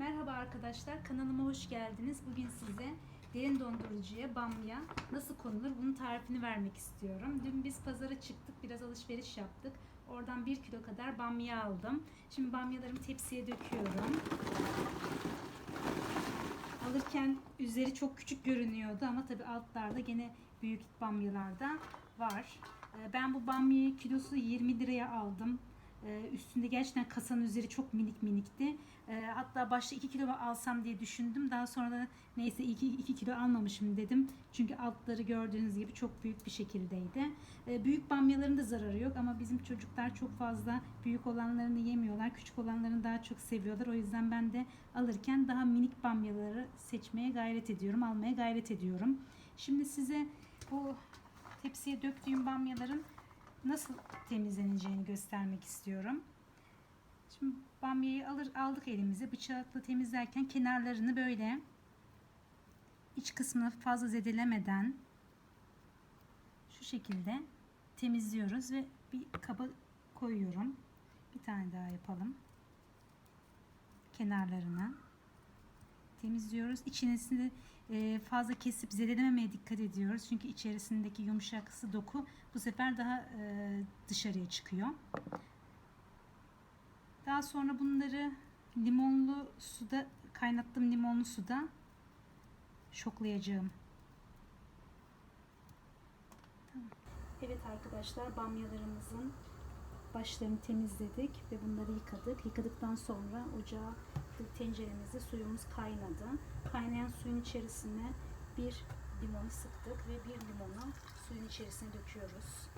Merhaba arkadaşlar, kanalıma hoş geldiniz. Bugün size derin dondurucuya bamya nasıl konulur bunun tarifini vermek istiyorum. Dün biz pazara çıktık, biraz alışveriş yaptık. Oradan 1 kilo kadar bamya aldım. Şimdi bamyalarımı tepsiye döküyorum. Alırken üzeri çok küçük görünüyordu ama tabi altlarda gene büyük bamyalarda var. Ee, Ben bu bamyayı kilosu 20 liraya aldım. Ee, Üstünde gerçekten kasanın üzeri çok minik minikti. Ee, Hatta başta 2 kilo alsam diye düşündüm. Daha sonra da neyse 2, 2 kilo almamışım dedim. Çünkü altları gördüğünüz gibi çok büyük bir şekildeydi. Ee, Büyük bamyaların da zararı yok ama bizim çocuklar çok fazla büyük olanlarını yemiyorlar. Küçük olanlarını daha çok seviyorlar. O yüzden ben de alırken daha minik bamyaları seçmeye gayret ediyorum. Almaya gayret ediyorum. Şimdi size bu tepsiye döktüğüm bamyaların nasıl temizleneceğini göstermek istiyorum. Şimdi bamyayı alır aldık elimize bıçakla temizlerken kenarlarını böyle iç kısmını fazla zedelemeden şu şekilde temizliyoruz ve bir kaba koyuyorum. Bir tane daha yapalım. Kenarlarına temizliyoruz. İçerisinde fazla kesip zedelememeye dikkat ediyoruz. Çünkü içerisindeki yumuşaksı doku bu sefer daha dışarıya çıkıyor. Daha sonra bunları limonlu suda kaynattığım limonlu suda şoklayacağım. Evet arkadaşlar bamyalarımızın başlarını temizledik ve bunları yıkadık. Yıkadıktan sonra ocağa tenceremizde suyumuz kaynadı. Kaynayan suyun içerisine bir limonu sıktık ve bir limonu suyun içerisine döküyoruz.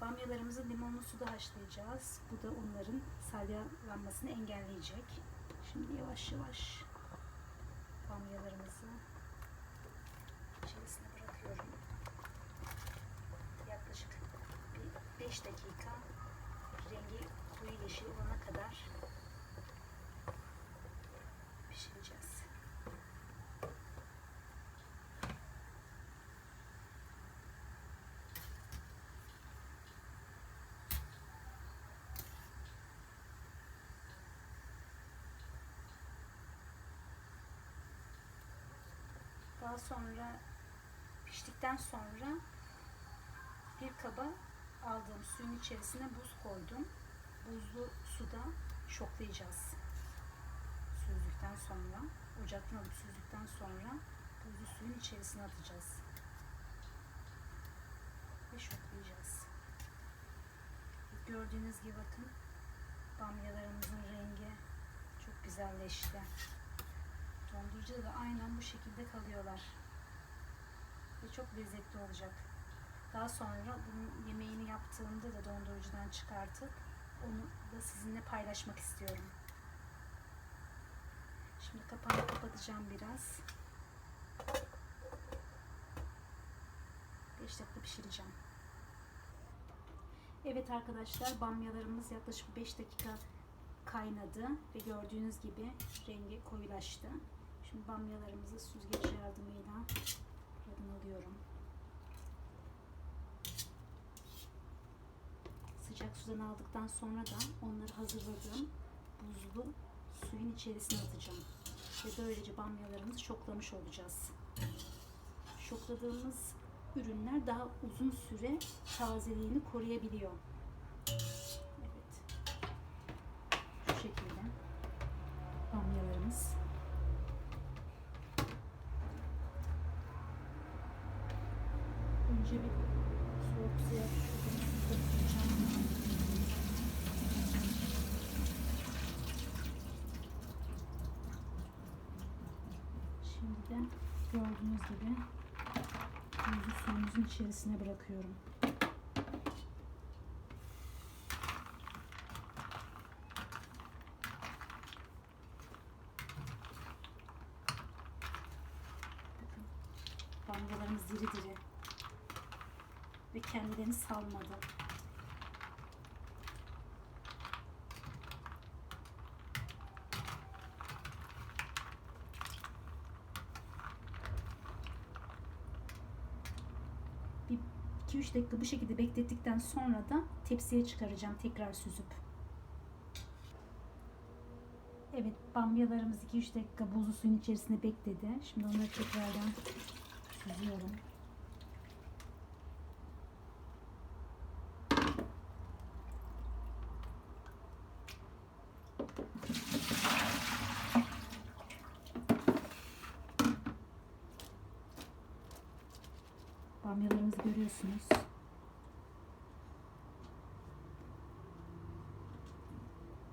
Bamyalarımızı limonlu suda haşlayacağız. Bu da onların salyalanmasını engelleyecek. Şimdi yavaş yavaş bamyalarımızı içerisine bırakıyorum. Yaklaşık bir 5 dakika rengi koyu yeşil olana kadar pişireceğiz. Daha sonra piştikten sonra bir kaba aldığım suyun içerisine buz koydum. Buzlu suda şoklayacağız. Süzdükten sonra, ocaktan alıp süzdükten sonra buzlu suyun içerisine atacağız. Ve şoklayacağız. Gördüğünüz gibi bakın bamyalarımızın rengi çok güzelleşti. Dondurucuda da aynen bu şekilde kalıyorlar. Ve çok lezzetli olacak. Daha sonra bunun yemeğini yaptığımda da dondurucudan çıkartıp onu da sizinle paylaşmak istiyorum. Şimdi kapağını kapatacağım biraz. 5 dakika pişireceğim. Evet arkadaşlar bamyalarımız yaklaşık 5 dakika kaynadı ve gördüğünüz gibi rengi koyulaştı. Şimdi bamyalarımızı süzgeç yardımıyla alıyorum. Sıcak sudan aldıktan sonra da onları hazırladığım buzlu suyun içerisine atacağım. Ve böylece bamyalarımızı şoklamış olacağız. Şokladığımız ürünler daha uzun süre tazeliğini koruyabiliyor. Evet. Şu şekilde bamyalarımız önce bir soğuk suya tutacağım. Şimdi de gördüğünüz gibi buzlu suyumuzun içerisine bırakıyorum. Bakın bamyalarımız diri diri ve kendilerini salmadı. Bir 2-3 dakika bu şekilde beklettikten sonra da tepsiye çıkaracağım tekrar süzüp. Evet Bamyalarımız 2-3 dakika buzlu suyun içerisinde bekledi. Şimdi onları tekrardan süzüyorum. Bamyalarımızı görüyorsunuz.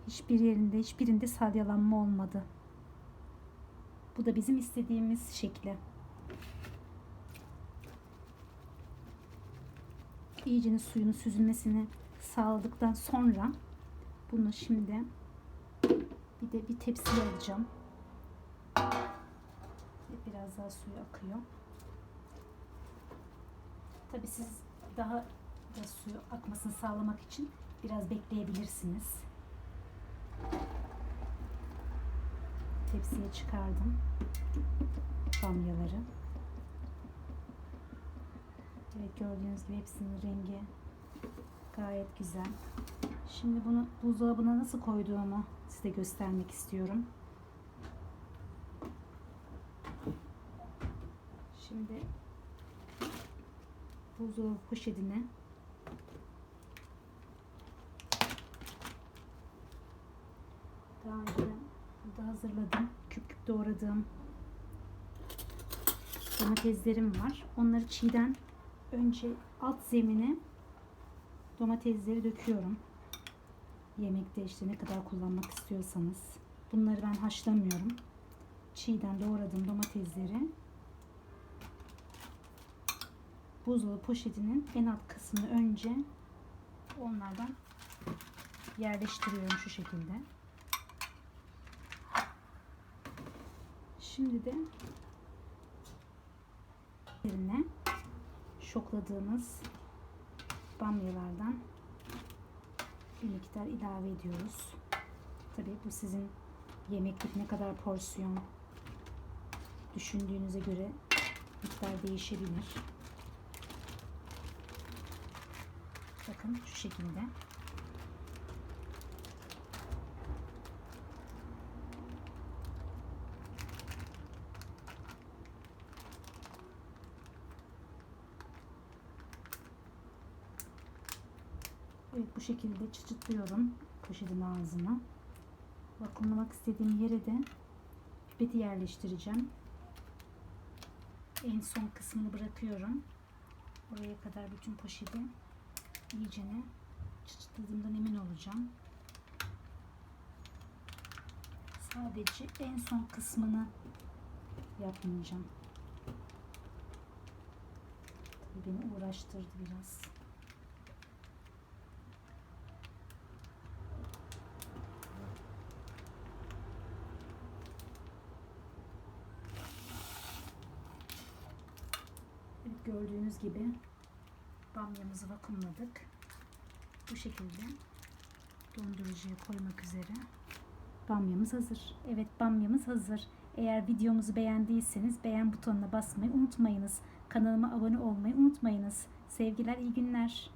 Hiçbir yerinde, hiçbirinde salyalanma olmadı. Bu da bizim istediğimiz şekli. İyicene suyunun süzülmesini sağladıktan sonra bunu şimdi bir de bir tepsiye alacağım. Biraz daha suyu akıyor. Tabi siz daha da suyu akmasını sağlamak için biraz bekleyebilirsiniz. Tepsiye çıkardım bamyaları. Evet gördüğünüz gibi hepsinin rengi gayet güzel. Şimdi bunu buzdolabına nasıl koyduğumu size göstermek istiyorum. Şimdi buzdolabı poşetine daha önceden burada hazırladım. Küp küp doğradığım domateslerim var. Onları çiğden önce alt zemine domatesleri döküyorum. Yemekte işte ne kadar kullanmak istiyorsanız. Bunları ben haşlamıyorum. Çiğden doğradığım domatesleri buzdolabı poşetinin en alt kısmını önce onlardan yerleştiriyorum şu şekilde. Şimdi de yerine şokladığımız bamyalardan bir miktar ilave ediyoruz. Tabii bu sizin yemeklik ne kadar porsiyon düşündüğünüze göre miktar değişebilir. Bakın şu şekilde. Evet bu şekilde çıçıtlıyorum poşetin ağzına. Vakumlamak istediğim yere de pipeti yerleştireceğim. En son kısmını bırakıyorum. Oraya kadar bütün poşeti iyicene çıçıtladığımdan emin olacağım. Sadece en son kısmını yapmayacağım. Tabii beni uğraştırdı biraz. Gördüğünüz gibi bamyamızı vakumladık. Bu şekilde dondurucuya koymak üzere bamyamız hazır. Evet bamyamız hazır. Eğer videomuzu beğendiyseniz beğen butonuna basmayı unutmayınız. Kanalıma abone olmayı unutmayınız. Sevgiler, iyi günler.